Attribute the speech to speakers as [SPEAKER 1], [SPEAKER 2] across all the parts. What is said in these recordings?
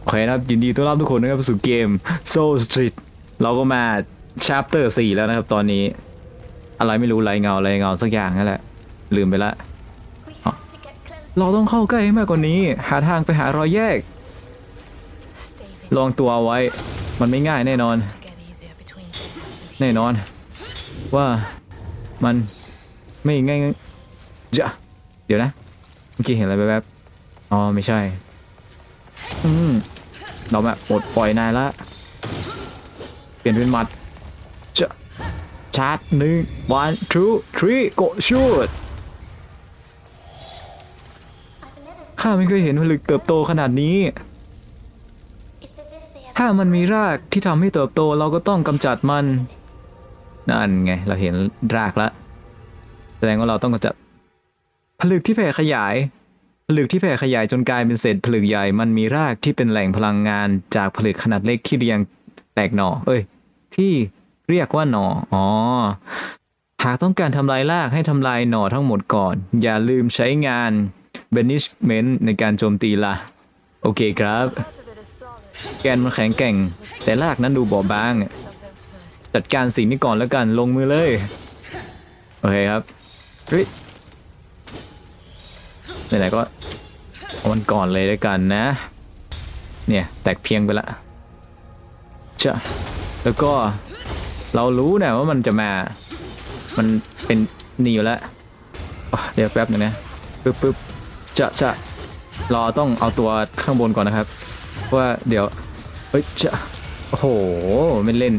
[SPEAKER 1] โอเคนะครับยินดีต้อนรับทุกคนนะครับสู่เกม Soul Street เราก็มา chapter 4 แล้วนะครับตอนนี้ อะไรไม่รู้ไรเงาไรเงาสักอย่างนั่นแหละ ลืมไปละ
[SPEAKER 2] We
[SPEAKER 1] Oh.
[SPEAKER 2] have to get close.
[SPEAKER 1] เราต้องเข้าใกล้ให้มากกว่านี้ หาทางไปหารอยแยก
[SPEAKER 2] Stay
[SPEAKER 1] ลองตัวเอาไว้ มันไม่ง่ายแน่นอน
[SPEAKER 2] to get easier between death and
[SPEAKER 1] แน่นอน ว่ามันไม่ง่ายจะเดี๋ยวนะ เมื่อกี้เห็นอะไรแวบๆอ๋อไม่ใช่ อืมเราแบบปลดปล่อยนายละ เปลี่ยนเป็นหมัดจะชาร์จหนึ่ง one two three go shoot
[SPEAKER 2] I've never
[SPEAKER 1] ข้าไม่เคยเห็นผลึกเติบโตขนาดนี้ ถ้ามันมีรากที่ทำให้เติบโตเราก็ต้องกำจัดมัน นั่นไง เราเห็นรากแล้วแสดงว่าเราต้องกำจัดผลึกที่แผ่ขยาย ผลึกที่แผ่ขยายจนกลายเป็นเศษผลึกใหญ่มันมีรากที่เป็นแหล่งพลังงานจากผลึกขนาดเล็กที่เรียงแตกหน่อ เอ้ย ที่เรียกว่าหน่อ อ๋อ หากต้องการทำลายรากให้ทำลายหน่อทั้งหมดก่อน อย่าลืมใช้งาน banishment ในการโจมตีละ โอเคครับ แกนมันแข็งแกร่ง แต่รากนั้นดูบอบบาง จัดการสิ่งนี้ก่อนแล้วกันลงมือเลย โอเคครับเฮ้ยไหนๆก็ มันก่อนเลยแล้วยกันนะ เนี่ย แตกเพียงไปละเจ้าแล้วก็เรารู้นะว่ามันจะมา มันเป็นนี่อยู่แล้วเดี๋ยวแป๊บหนึงนะปึ๊บปึ๊บจะจะรอต้องเอาตัวข้างบนก่อนนะครับ ว่าเดี๋ยวเฮ้ยจะโอ้โหไม่เล่น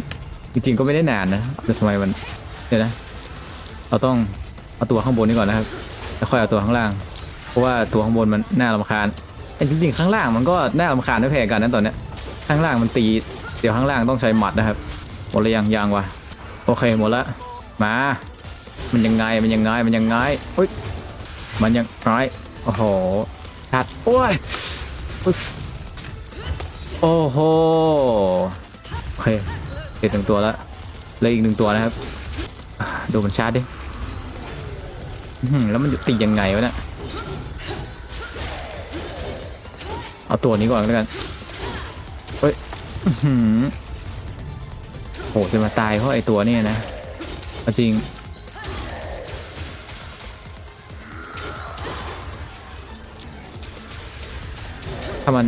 [SPEAKER 1] จริงๆก็ไม่ได้นานนะแต่ทำไมมันเดี๋ยวนะ เราต้องเอาตัวข้างบนนี่ก่อนนะครับ แล้วค่อยเอาตัวข้างล่าง เพราะว่าตัวข้างบนมันน่ารำคาญแต่จริงๆข้างล่างมันก็น่ารำคาญไม่แพ้กันนะตอนเนี้ยข้างล่างมันตี เดี๋ยวข้างล่างต้องใช้หมัดนะครับหมดเลยยังยังวะโอเคหมดละมา มันยังไงมันยังไงมันยังไงเฮ้ยมันยังไงโอ้โหชัดโอ้ยโอ้โหโอเคเสร็จหนึ่งตัวแล้วเหลยอีกหนึ่งตัวนะครับดูมันชาร์จดิแล้วมันจะตียังไงวะเนี่ย เอาตัวนี้ก่อนแล้วกันเฮ้ยโหจะมาตายเพราะไอตัวเนี้นะจริงถ้ามัน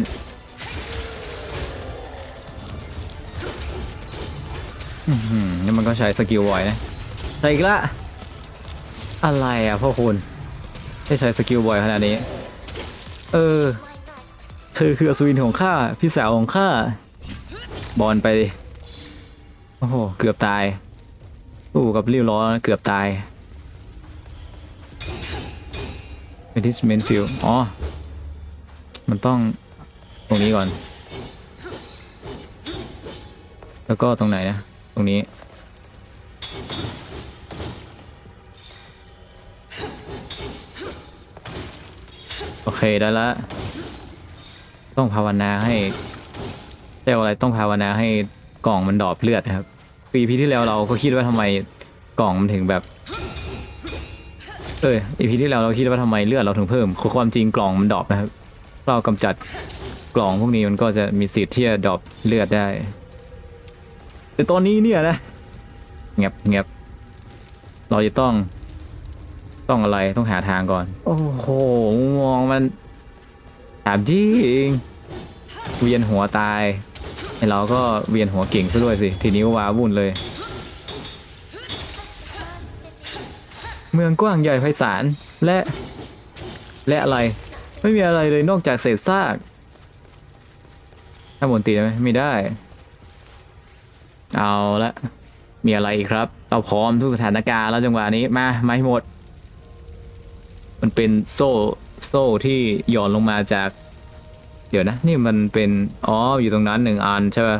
[SPEAKER 1] นี่มันก็ใช้สกิลบ่อยนะใส่อีกละ อะไรอะพ่อคุณให้ใช้สกิลบ่อยขนาดนี้ เออ เธอคืออสูรินของข้าพี่สาวของข้าบอลไปดิโอ้โหเกือบตายอู้กับริ้วล้อเกือบตาย m e d i c m e n t field อ๋อ มันต้องตรงนี้ก่อน แล้วก็ตรงไหนนะ ตรงนี้ โอเค ได้ละ ต้องภาวนาให้เรียกว่าอะไรต้องภาวนาให้กล่องมันดอปเลือดนะครับ ปีพีที่แล้วเราก็คิดว่าทำไมกล่องมันถึงแบบ เอออีพีที่แล้วเราคิดว่าทำไมเลือดเราถึงเพิ่มคือความจริงกล่องมันดอปนะครับ เรากำจัดกล่องพวกนี้มันก็จะมีสิทธิ์ที่จะดอปเลือดได้ แต่ตอนนี้เนี่ยนะเงียบเงียบเราจะต้อง ต้องอะไรต้องหาทางก่อน โอ้โหมองมัน ถามจริงเวียนหัวตายไอเราก็เวียนหัวเก่งซะด้วยสิ ทีนี้ว้าวุ่นเลย เมืองกว้างใหญ่ไพศาลและ และอะไร ไม่มีอะไรเลยนอกจากเศษซากถ้าบนตีได้ไหมไม่ได้ เอาละมีอะไรอีกครับ เราพร้อมทุกสถานการณ์แล้วจังหวะนี้มามาให้หมด มันเป็นโซ่ โซ่ที่หย่อนลงมาจาก เดี๋ยวนะ นี่มันเป็น อ๋อ อยู่ตรงนั้นหนึ่งอันใช่ป่ะ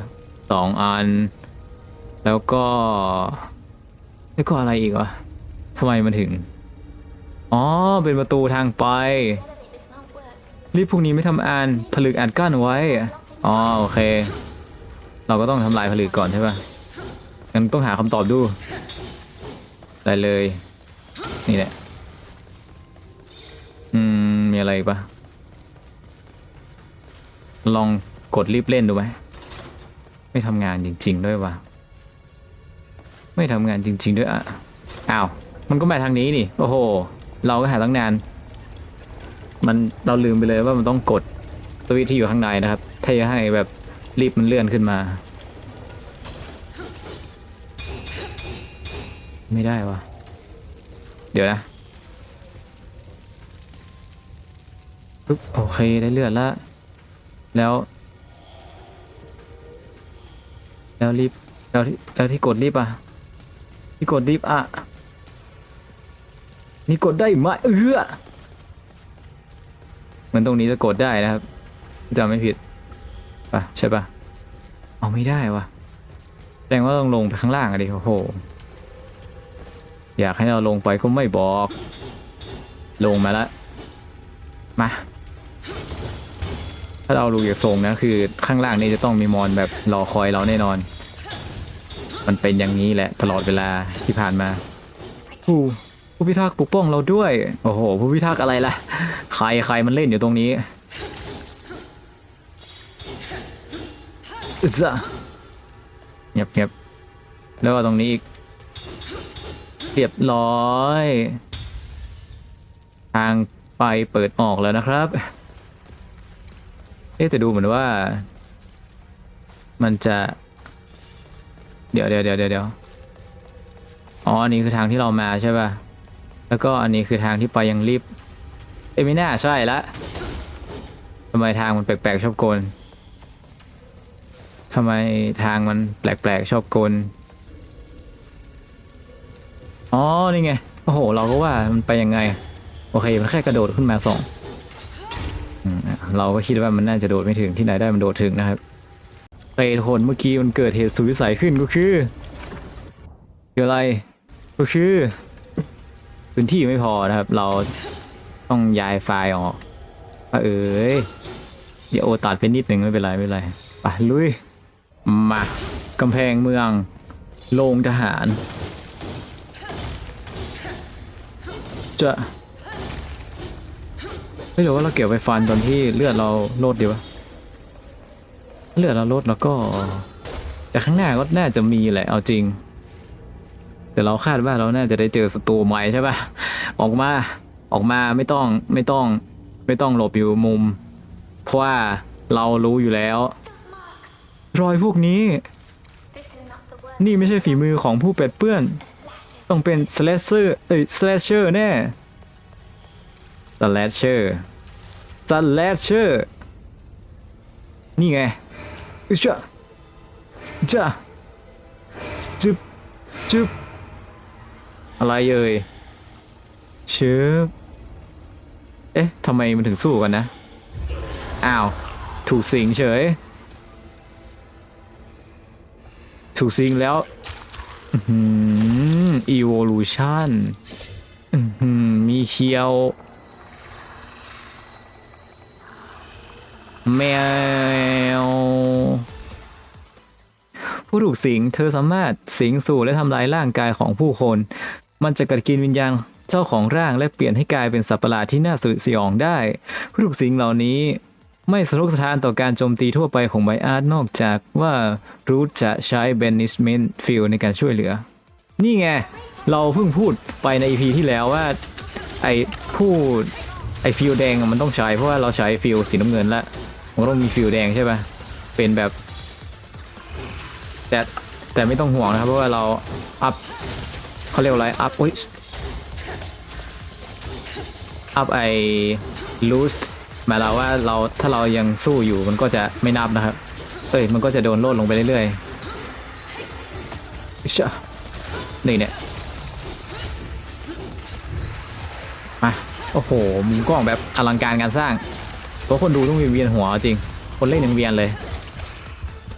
[SPEAKER 1] สองอัน แล้วก็ แล้วก็อะไรอีกวะทำไมมันถึง อ๋อ เป็นประตูทางไป รีบพวกนี้ไม่ทำอานผลึกอัดกั้นไว้ อ๋อ โอเค เราก็ต้องทำลายผลึกก่อนใช่ป่ะงั้นต้องหาคำตอบดู ได้เลย นี่แหละ มีอะไรปะลองกดรีบเล่นดูไหมไม่ทำงานจริง ๆ ด้วยวะไม่ทำงานจริง ๆ ด้วยอะอ้าวมันก็มาทางนี้นี่ โอ้โห เราก็หาตั้งนาน มันเราลืมไปเลยว่ามันต้องกดสวิตช์ที่อยู่ข้างในนะครับ ถ้าจะให้แบบรีบมันเลื่อนขึ้นมา ไม่ได้วะเดี๋ยวนะ ปึ๊บโอเคได้เลือนละแล้ว แล้วรีบแล้วที่แล้วที่กดรีบอะ ที่กดรีบอะ นี่กดได้ไหมเออเหมือนตรงนี้จะกดได้นะครับจำไม่ผิดป่ะใช่ป่ะเอาไม่ได้วะแสดงว่าต้องลงไปข้างล่างอะดิโอ้โหอยากให้เราลงไปก็ไม่บอก ลงมาแล้วมา ถ้าเราดูจากทรงนะคือข้างล่างนี่จะต้องมีมอนแบบรอคอยเราแน่นอน มันเป็นอย่างนี้แหละตลอดเวลาที่ผ่านมาผู้ผู้พิทักษ์ปกป้องเราด้วย โอ้โห ผู้พิทักษ์อะไรล่ะ ใครใครมันเล่นอยู่ตรงนี้อึ๊ะจ้ะเงียบเงียบแล้วก็ตรงนี้อีกเรียบร้อย ทางไปเปิดออกแล้วนะครับ อ๊ะแต่ดูเหมือนว่า มันจะ เดี๋ยวเดี๋ยวเดี๋ยวเดี๋ยวอ๋ออันนี้คือทางที่เรามาใช่ป่ะ แล้วก็อันนี้คือทางที่ไปยังลิฟต์เอ้ไม่น่าใช่ละทำไมทางมันแปลกๆชอบกลทำไมทางมันแปลกๆชอบกลอ๋อ นี่ไง โอ้โห เราก็ว่ามันไปยังไง โอเค มันแค่กระโดดขึ้นมาสอง เราก็คิดว่ามันน่าจะโดดไม่ถึงที่ไหนได้มันโดดถึงนะครับเตทุกคนเมื่อกี้มันเกิดเหตุสุดวิสัยขึ้นก็คือคืออะไรก็คือ พื้นที่ไม่พอนะครับ เราต้องย้ายไฟล์ออกอเอ้ยเดี๋ยวโอตัดไปนิดหนึ่งไม่เป็นไรไม่เป็นไรไปลุยมากำแพงเมืองโรงทหาร จะ ไม่รู้ว่าเราเก็บไปฟันตอนที่เลือดเราลดดีวะเลือดเราลดแล้วก็ แต่ข้างหน้าก็น่าจะมีแหละเอาจริง แต่เราคาดว่าเราน่าจะได้เจอศัตรูใหม่ใช่ปะออกมาออกมาไม่ต้องไม่ต้องไม่ต้องหลบอยู่มุม เพราะว่าเรารู้อยู่แล้ว รอยพวกนี้ นี่ไม่ใช่ฝีมือของผู้เป็ดเปื้อน ต้องเป็น slasher เอ้ย slasher แน่ slasher slasher นี่ไงอึจ้ะจ้ะจึบจึบอะไรเอ่ยเชึบเอ๊ะทำไมมันถึงสู้กันนะ อ้าว ถูกสิงเฉย ถูกสิงแล้วอืม evolution อื้อหือมีเคียว แมว ผู้ถูกสิงเธอสามารถสิงสู่และทำลายร่างกายของผู้คน มันจะกัดกินวิญญาณเจ้าของร่างและเปลี่ยนให้กลายเป็นสัตว์ประหลาดที่น่าสยองได้ ผู้ถูกสิงเหล่านี้ไม่สะทกสะท้านต่อการโจมตีทั่วไปของไบอาร์ตนอกจากว่ารูทจะใช้ banishment field ในการช่วยเหลือ นี่ไง เราเพิ่งพูดไปใน EP ที่แล้วว่า ไอ้พูดไอ้ฟิลแดงมันต้องใช้เพราะว่าเราใช้ฟิลสีน้ำเงินแล้ว มันก็ต้องมีฟิลแดงใช่ปะเป็นแบบ แต่แต่ไม่ต้องห่วงนะครับเพราะว่าเราอัพเขาเรียกว่าอะไรอัพอุ้ยอัพไอ้ loose หมายเราว่าเราถ้าเรายังสู้อยู่มันก็จะไม่นับนะครับเอ้ยมันก็จะโดนโลดลงไปเรื่อยๆอิชะนี่เนี่ยมาโอ้โหมุมกล้องแบบอลังการการสร้าง เพราะคนดูต้องเวียนหัวจริง คนเล่นยังเวียนเลย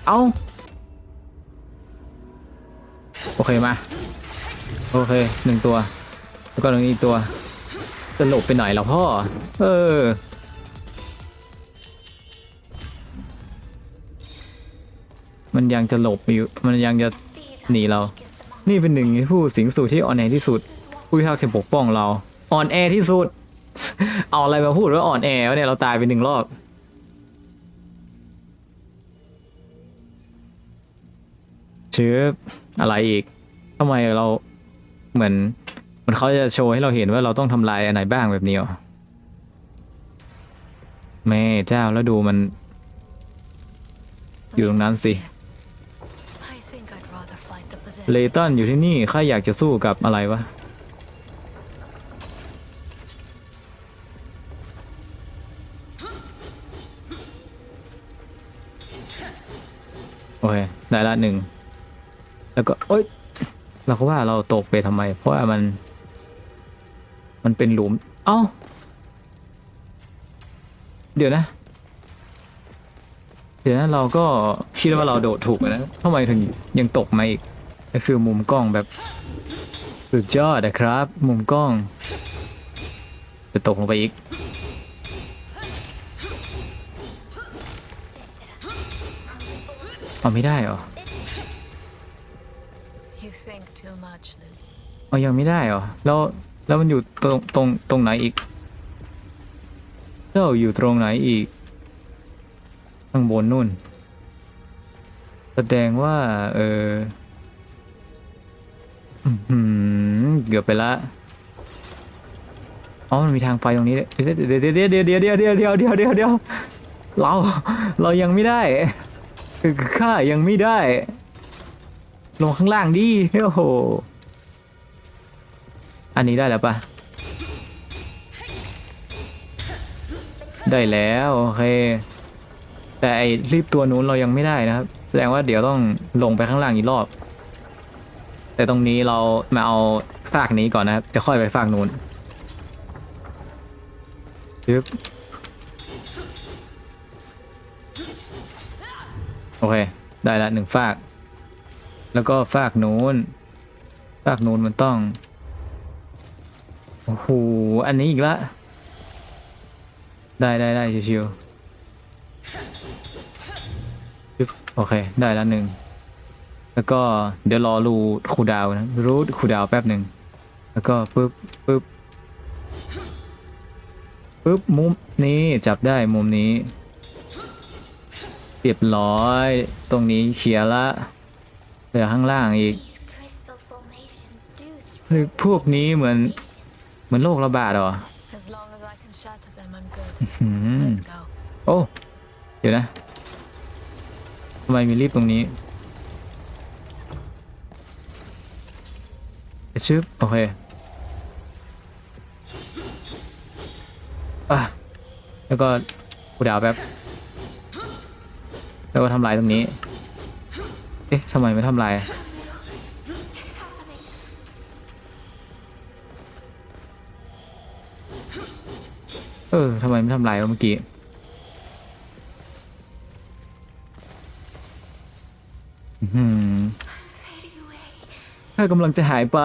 [SPEAKER 1] เอา้า โอเคมา โอเคหนึ่งตัว แล้วก็ตรงนี้อีกตัวจะหลบไปไหนเหรอพ่อ เออ มันยังจะหลบอยู่ มันยังจะหนีเรา นี่เป็นหนึ่งในผู้สิงสู่ที่อ่อนแอที่สุด ผู้พิทักษ์จะปกป้องเรา อ่อนแอที่สุด เอาอะไรมาพูดว่าอ่อนแอวะเนี่ยเราตายไปหนึ่งรอบเชื้ออะไรอีกทำไมเราเหมือนเหมือนเขาจะโชว์ให้เราเห็นว่าเราต้องทำลายอะไรบ้างแบบนี้อะแม่เจ้าแล้วดูมัน อยู่ตรงนั้นสิเลตันอยู่ที่นี่ข้าอยากจะสู้กับอะไรวะ โอเค ได้ละหนึ่ง แล้วก็โอ๊ย เราก็ว่าเราตกไปทำไม เพราะว่ามัน มันเป็นหลุม เอ้า เดี๋ยวนะ เดี๋ยวนะเราก็คิดว่าเราโดดถูกนะทำไมถึงยังตกมาอีกก็คือมุมกล้องแบบสุดยอดนะครับ มุมกล้อง จะตกลงไปอีก เอาไม่ได้เหรอ
[SPEAKER 3] You think too much, Lou.
[SPEAKER 1] เอายังไม่ได้เหรอ แล้วแล้วมันอยู่ตรงตรงตรงไหนอีกเจ้าอยู่ตรงไหนอีก ข้างบนนู่น แสดงว่า เอออื้อหือเกือบไปละ อ๋อ มันมีทางไฟตรงนี้ด้วยเดี๋ยวเดี๋ยวเดี๋ยวเดี๋ยวเดี๋ยวเดี๋ยวเดี๋ยวเดี๋ยวเดี๋ยวเดี๋ยวเรา เรายังไม่ได้คือ ข้ายังไม่ได้ ลงข้างล่างดิโอ้โห อันนี้ได้แล้วปะได้แล้วโอเค แต่ไอรีบตัวนู้นเรายังไม่ได้นะครับ แสดงว่าเดี๋ยวต้องลงไปข้างล่างอีกรอบ แต่ตรงนี้เรามาเอาฝากนี้ก่อนนะครับจะค่อยไปฝากนู้นยึบ อเค ได้ละหนึ่งฝาก แล้วก็ฝากนู้นฝากนู้นมันต้อง โอ้โห อันนี้อีกละ ได้ได้ได้ชิวๆปึ๊บโอเค ได้ล้วหนึ่ง แล้วก็เดี๋ยวรอรูคูดาวนะรูคูดาวแป๊บหนึ่ง แล้วก็ปึ๊บปึ๊บปึ๊บมุมนี้จับได้มุมนี้ เรียบร้อย ตรงนี้เคลียร์ละ เหลือข้างล่างอีกพวกนี้เหมือนเหมือนโรคระบาดหรอโอ้เดี๋ยวนะทำไมมีรีบตรงนี้ชึบโอเคอะแล้วก็กูดาวแป๊บ แล้วก็ทำลายตรงนี้ เอ๊ะทำไมไม่ทำลายเออทำไมไม่ทำลายวะเมื่อกี้อื้อกำลังจะหายไป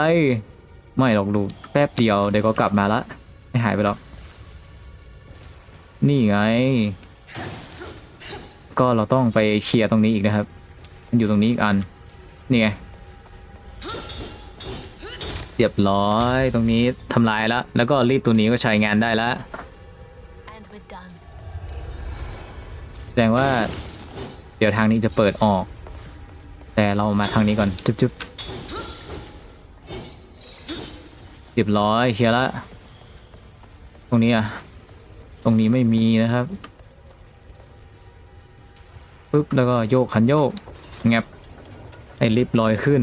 [SPEAKER 1] ไม่หรอกลูกแป๊บเดียวเดี๋ยวก็กลับมาละ ไม่หายไปหรอก นี่ไง ก็เราต้องไปเคลียร์ตรงนี้อีกนะครับ มันอยู่ตรงนี้อีกอัน นี่ไงเรียบร้อยตรงนี้ทำลายแล้ว แล้วก็รีบตัวนี้ก็ใช้งานได้แล้วแสดงว่า เดี๋ยวทางนี้จะเปิดออก แต่เรามาทางนี้ก่อน จุ๊บจุ๊บเรียบร้อยเคลียร์ละ ตรงนี้อะ ตรงนี้ไม่มีนะครับ ปึ๊บแล้วก็โยกคันโยกแงบให้ลิฟต์ลอยขึ้น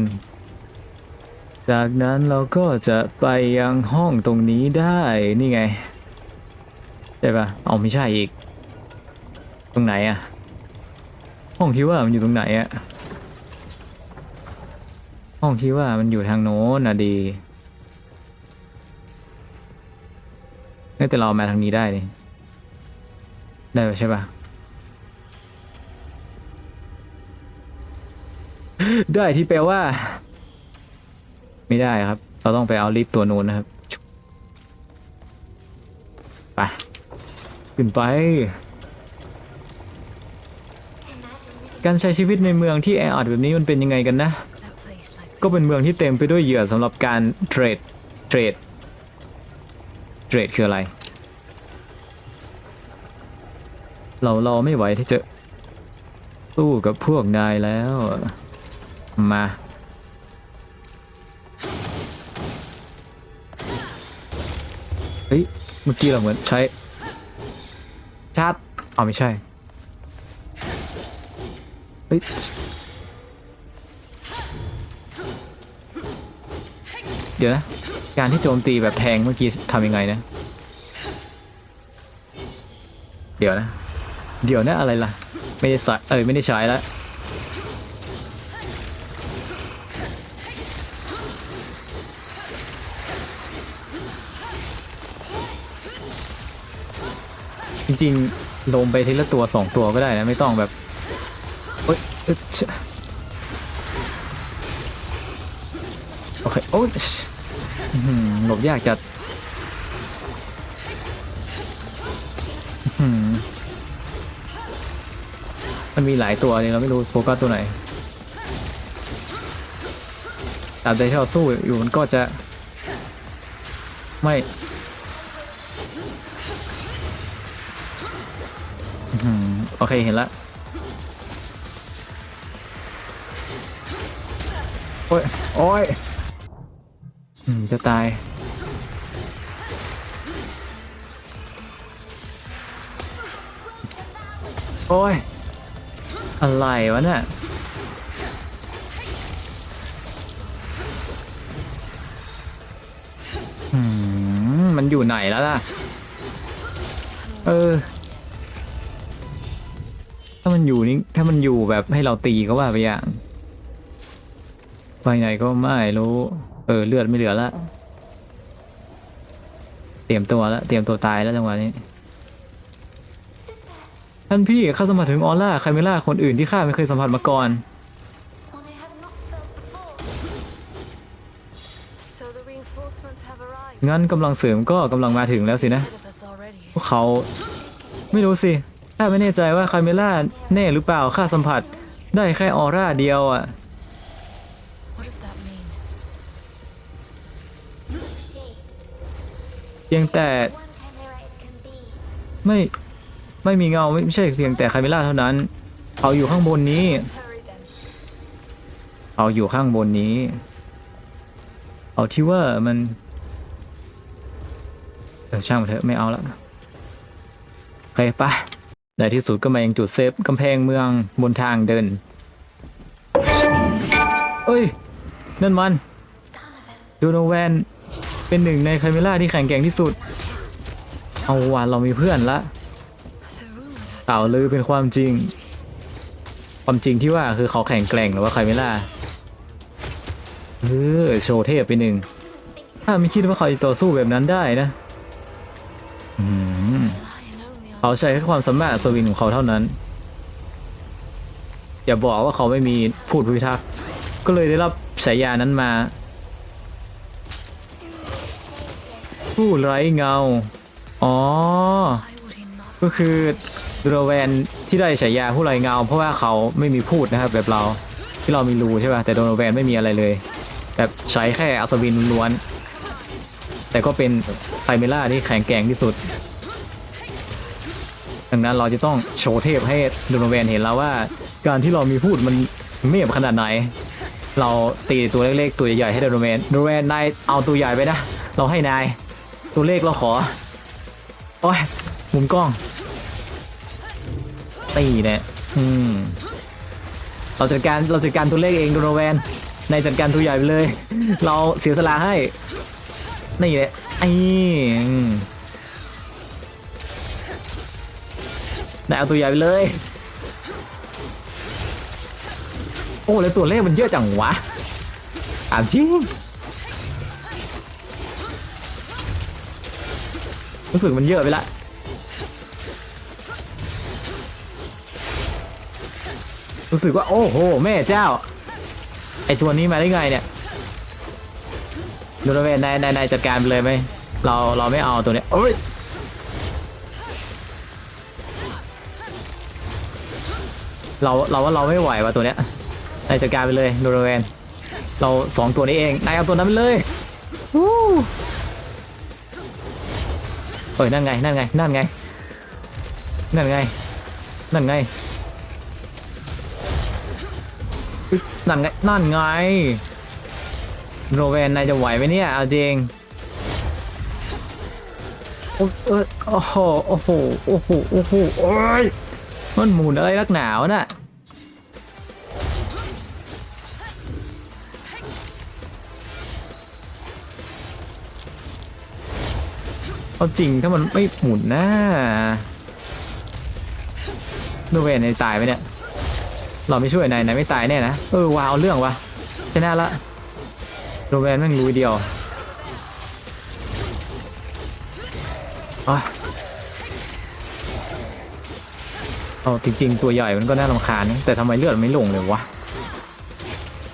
[SPEAKER 1] จากนั้นเราก็จะไปยังห้องตรงนี้ได้นี่ไงใช่ปะเอาไม่ใช่อีก ตรงไหนอะห้องที่ว่ามันอยู่ตรงไหนอะห้องที่ว่ามันอยู่ทางโน้นนะดีเอ้แต่เรามาทางนี้ได้นี่ได้ปะใช่ปะ ได้ที่แปลว่า ไม่ได้ครับ เราต้องไปเอาลิฟต์ตัวนู้นนะครับไปขึ้นไป การใช้ชีวิตในเมืองที่แออัดแบบนี้มันเป็นยังไงกันนะ ก็เป็นเมืองที่เต็มไปด้วยเหยื่อสำหรับการเทรด เทรด เทรดคืออะไร เราเราไม่ไหวที่จะสู้กับพวกนายแล้ว มา เฮ้ย เมื่อกี้เราเหมือนใช้ ชาร์จอ๋อไม่ใช่ เฮ้ย เดี๋ยวนะ การที่โจมตีแบบแทงเมื่อกี้ทำยังไงนะ เดี๋ยวนะ เดี๋ยวนะอะไรล่ะ ไม่ได้ใส่เอ้ยไม่ได้ใช้แล้ว จริงๆลงไปทีละตัวสองตัวก็ได้นะ ไม่ต้องแบบเอ้ยโอเคโอ้ยอื้อหือหลบยากจัดมันมีหลายตัวนี่เราไม่รู้โฟกัสตัวไหนตามใจที่เราสู้อยู่มันก็จะ ไม่ อืมโอเค เห็นละโอ้ย โอ้ยอืม จะตาย โอ้ย อะไรวะเนี่ยอืม มันอยู่ไหนแล้วล่ะ เออามันอยู่นี่ถ้ามันอยู่แบบให้เราตีก็ว่าไปอย่างไปไหนก็ไม่รู้ เออเลือดไม่เหลือละเตรียมตัวแล้วเตรียมตัวตายแล้วจังหวะนี้ท่านพี่ข้าสัมผัสถึงออร่าไคเมล่าคนอื่นที่ข้าไม่เคยสัมผัสมาก่อน งั้นกำลังเสริมก็กำลังมาถึงแล้วสินะ พวกเขาไม่รู้สิ ข้าไม่แน่ใจว่าไคเมล่าแน่หรือเปล่าข้าสัมผัส ได้แค่ออร่าเดียวอะ เพียงแต่ไม่ไม่มีเงาไม่ใช่เพียงแต่ไคเมล่าเท่านั้นเขาอยู่ข้างบนนี้เขาอยู่ข้างบนนี้เอาที่ว่ามันเออช่างมันเถอะไม่เอาละโอเคป ในที่สุดก็มายังจุดเซฟกำแพงเมืองบนทางเดิน เอ้ย นั่นมันโดโนแวนเป็นหนึ่งในไคเมล่าที่แข็งแกร่งที่สุด เอาวันเรามีเพื่อนละเต่าลือเป็นความจริง ความจริงที่ว่าคือเขาแข็งแกร่งหรือว่าไคเมล่าเออโชว์เทพไปหนึ่งถ้าไม่คิดว่าเขาจะต่อสู้แบบนั้นได้นะ อืม เขาใช้แค่ความสามารถอัศวินของเขาเท่านั้น อย่าบอกว่าเขาไม่มีพูดพิทักษ์ก็เลยได้รับฉายานั้นมา ผู้ไร้เงา อ๋อ ก็คือดูรแวนที่ได้ฉายาผู้ไร้เงา เพราะว่าเขาไม่มีพูดนะครับแบบเราที่เรามีรูใช่ป่ะแต่โดโนแวนไม่มีอะไรเลย แบบใช้แค่อัศวินล้วน แต่ก็เป็นไคเมล่าที่แข็งแกร่งที่สุด ดังนั้นเราจะต้องโชว์เทพให้โดโนแวนเห็นแล้วว่า การที่เรามีพูดมันเมียบขนาดไหน เราตีตัวเล็กๆตัวใหญ่ๆให้โดโนแวนโดโนแวนนายเอาตัวใหญ่ไปนะ เราให้นาย ตัวเล็กเราขอ โอ้ยมุนกล้อง ตีเนี่ยอืมเราจัดการเราจัดการตัวเลขเองโดโนแวนนายจัดการตัวใหญ่ไปเลย เราเสียสละให้นี่แหละไอ้ นายเอาตัวใหญ่ไปเลย โอ้แล้วตัวเลขมันเยอะจังวะถามจริงรู้สึกมันเยอะไปละรู้สึกว่าโอ้โหแม่เจ้า ไอตัวนี้มาได้ไงเนี่ยดูนะเวนนายนายนายจัดการไปเลยไหมเราเราไม่เอาตัวเนี้ยโอ้ย เราเราว่าเราไม่ไหวว่ะตัวเนี้ยนายจัดการไปเลยดูนะเวนเราสองตัวนี้เองนายเอาตัวนั้นไปเลยวู้เฮ้ยนั่นไงนั่นไงนั่นไงนั่นไงนั่นไงอุ๊ยนั่นไงนั่นไงโรเวนนายจะไหวไหมเนี่ยเอาจริงโอ้เออโอ้โหโอ้โหโอ้โหโอ้โหโอ้ย มันหมุนอะไรนักหนาวะน่ะเอาจริงถ้ามันไม่หมุนนะโรเวนนตายไหมเนี่ย เราไม่ช่วยนายนายไม่ตายแน่นะ เออว้าวเรื่องวะชนะละโรแมนแม่งรู้เดียวอะ เอาจริงๆตัวใหญ่มันก็น่ารำคาญนแต่ทำไมเลือดไม่ลงเลยวะ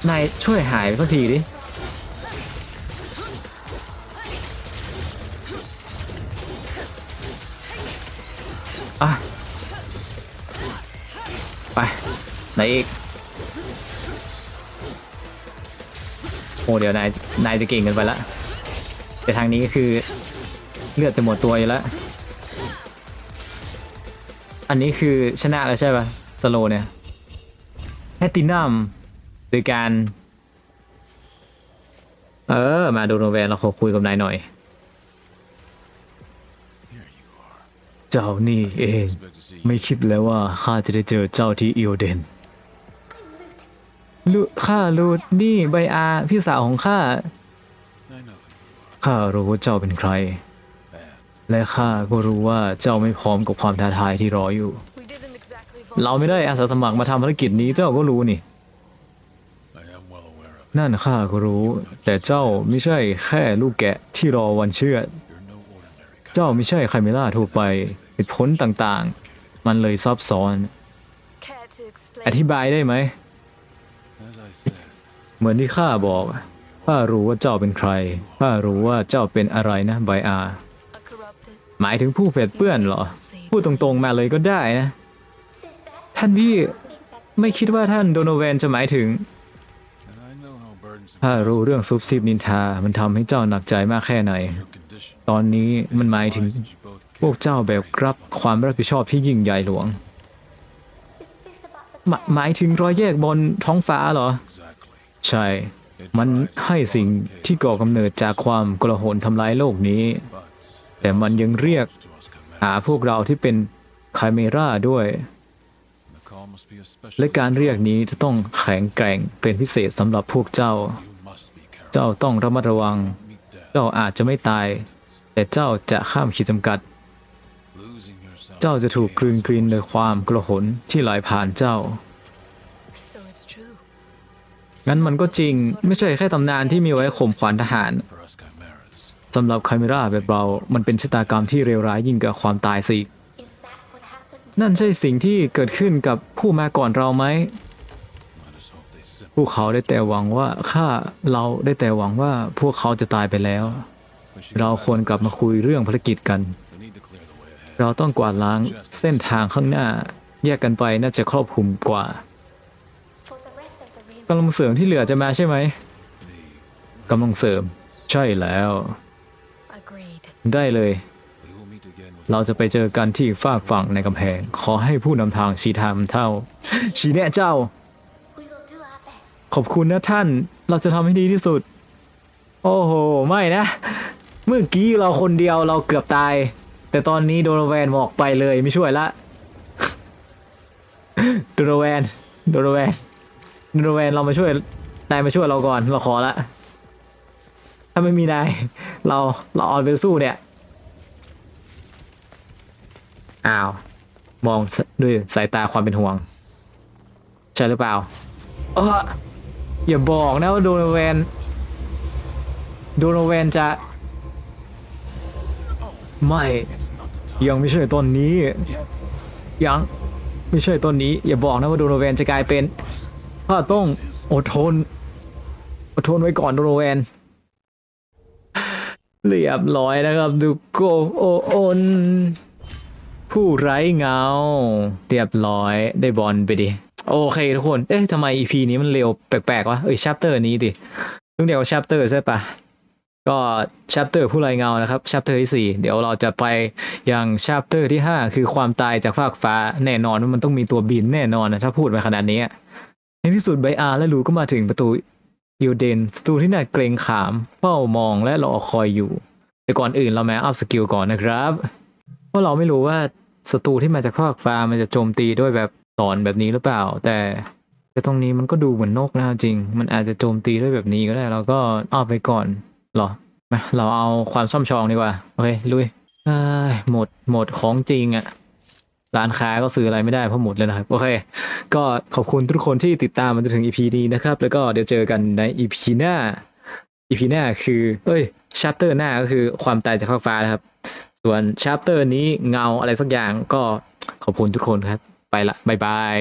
[SPEAKER 1] นายช่วยหายไปสักทีดิ อะ ไป ไหนอีก โอ้เดี๋ยวนาย นายจะเก่งกันไปละ แต่ทางนี้คือเลือดจะหมดตัวอยู่แล้ว อันนี้คือชนะแล้วใช่ปะสโลเนี่ยแพตินัมโดยการ เออ มาดูโนแวนเราขอคุยกับนายหน่อย เจ้านี่เอง ไม่คิดแล้วว่าข้าจะได้เจอเจ้าที่อิโอเดนลูข้าลูดนี่ใบอาพี่สาวของข้า ข้ารู้ว่าเจ้าเป็นใคร และข้าก็รู้ว่าเจ้าไม่พร้อมกับความท้าทายที่รออยู่
[SPEAKER 3] We didn't exactly
[SPEAKER 1] เราไม่ได้อาสาสมัครมาทำภารกิจนี้เจ้าก็รู้นี่
[SPEAKER 4] I am well aware of it.
[SPEAKER 1] นั่นข้าก็รู้ แต่เจ้าไม่ใช่แค่ลูกแกะที่รอวันเชื่อด
[SPEAKER 4] You're no ordinary
[SPEAKER 1] เจ้าไม่ใช่ไคเมล่าทั่วไปเหตุผลต่างๆ มันเลยซับซ้อน
[SPEAKER 3] care to explain
[SPEAKER 1] อธิบายได้ไหม
[SPEAKER 4] As I said,
[SPEAKER 1] เหมือนที่ข้าบอกข้ารู้ว่าเจ้าเป็นใครข้ารู้ว่าเจ้าเป็นอะไรนะไบอา
[SPEAKER 3] a corrupted
[SPEAKER 1] หมายถึงผู้เผ็ดเปื้อนเหรอ พูดตรงๆมาเลยก็ได้นะ ท่านพี่ไม่คิดว่าท่านโดโนแวนจะหมายถึง ถ้ารู้เรื่องซุบซิบนินทา มันทำให้เจ้าหนักใจมากแค่ไหน ตอนนี้มันหมายถึงพวกเจ้าแบกรับความรับผิดชอบที่ยิ่งใหญ่หลวง หมหมายถึงรอยแยกบนท้องฟ้าเหรอ ใช่ มันให้สิ่งที่ก่อกำเนิดจากความกลาหนทำลายโลกนี้ แต่มันยังเรียก
[SPEAKER 4] to us chimera,
[SPEAKER 1] หาพวกเราที่เป็นไคเมราด้วย
[SPEAKER 4] the call must be especially
[SPEAKER 1] และการเรียก
[SPEAKER 4] strong.
[SPEAKER 1] นี้จะต้องแข็งแกร่งเป็นพิเศษสำหรับพวกเจ้า
[SPEAKER 4] You must be careful.
[SPEAKER 1] เจ้าต้องระมัดระวัง
[SPEAKER 4] Meet death.
[SPEAKER 1] เจ้าอาจจะไม่ตาย แต่เจ้าจะข้ามขีดจำกัด
[SPEAKER 4] Losing yourself
[SPEAKER 1] เจ้าจะถูกกลืน
[SPEAKER 4] in
[SPEAKER 1] กลินโดยความกระหนที่ไหลผ่านเจ้า
[SPEAKER 3] so it's true
[SPEAKER 1] งั้นมันก็จริงไม่ใช่แค่ตำนานที่มีไว้ข่มขวัญทหาร
[SPEAKER 4] for us chimeras.
[SPEAKER 1] สำหรับไคเมราแบบเรา มันเป็นชะตากรรมที่เลวร้ายยิ่งกว่าความตายสิ นั่นใช่สิ่งที่เกิดขึ้นกับผู้มาก่อนเราไหม พวกเขาได้แต่หวังว่าข้าเราได้แต่หวังว่าพวกเขาจะตายไปแล้ว เราควรกลับมาคุยเรื่องภารกิจกัน เราต้องกวาดล้างเส้นทางข้างหน้า แยกกันไปน่าจะครอบคลุมกว่ากำลังเสริมที่เหลือจะมาใช่ไหมกำลังเสริม ใช่แล้ว ได้เลย เราจะไปเจอกันที่ฝากฝั่งในกำแพง ขอให้ผู้นำทางชี้ทางเท่า ชี้แนะเจ้า ขอบคุณนะท่าน เราจะทำให้ดีที่สุด โอ้โห ไม่นะ เมื่อกี้เราคนเดียวเราเกือบตาย แต่ตอนนี้โดโนแวนบอกไปเลยไม่ช่วยละโดโนแวนโดโนแวนโดโนแวนเรามาช่วยนายมาช่วยเราก่อนเราขอละ ถ้าไม่มีนายเราเราออนไปสู้เนี่ยอ้าว มองด้วยสายตาความเป็นห่วง ใช่หรือเปล่าเอออย่าบอกนะว่าโดนแวนโดนแวนจะไม่ ยังไม่ใช่ตอนนี้ ยังไม่ใช่ตอนนี้ อย่าบอกนะว่าโดนแวนจะกลายเป็นข้าต้องอดทนอดทนไว้ก่อนโดนแวน เรียบร้อยนะครับดูโกโอโอนผู้ไร้เงา เรียบร้อยได้บอลไปดิ โอเคทุกคน เอ๊ะทำไม EP นี้มันเร็วแปลกๆวะ เอ้ยชัปเตอร์นี้ดิเพิ่งเดียวชัปเตอร์ใช่ปะก็ชัปเตอร์ผู้ไร้เงานะครับชัปเตอร์ที่สี่เดี๋ยวเราจะไปยังชัปเตอร์ที่ห้าคือความตายจากฟากฟ้าแน่นอนว่ามันต้องมีตัวบินแน่นอนนะถ้าพูดไปขนาดนี้ในที่สุดไบอาร์และลูก็มาถึงประตู อิวเดนสตูที่น่าเกรงขาม เฝ้ามองและรอคอยอยู่ แต่ก่อนอื่นเราแม้อัพสกิลก่อนนะครับ เพราะเราไม่รู้ว่าศัตรูที่มาจากภาคฟ้ามันจะโจมตีด้วยแบบตอนแบบนี้หรือเปล่า แต่แต่ตรงนี้มันก็ดูเหมือนนกนะจริง มันอาจจะโจมตีด้วยแบบนี้ก็ได้ เราก็เอไปก่อนหรอมาเราเอาความซ่อมชองดีกว่า โอเคลุยหมดหมดของจริงอะ ร้านค้าก็ซื้ออะไรไม่ได้เพราะหมดเลยนะครับ โอเค ก็ขอบคุณทุกคนที่ติดตามมาจนถึง EP นี้นะครับ แล้วก็เดี๋ยวเจอกันใน EP หน้า EP หน้าคือ เอ้ยชัปเตอร์หน้าก็คือความตายจากภาคฟ้านะครับ ส่วนชัปเตอร์นี้เงาอะไรสักอย่างก็ขอบคุณทุกคนครับ ไปละบายบาย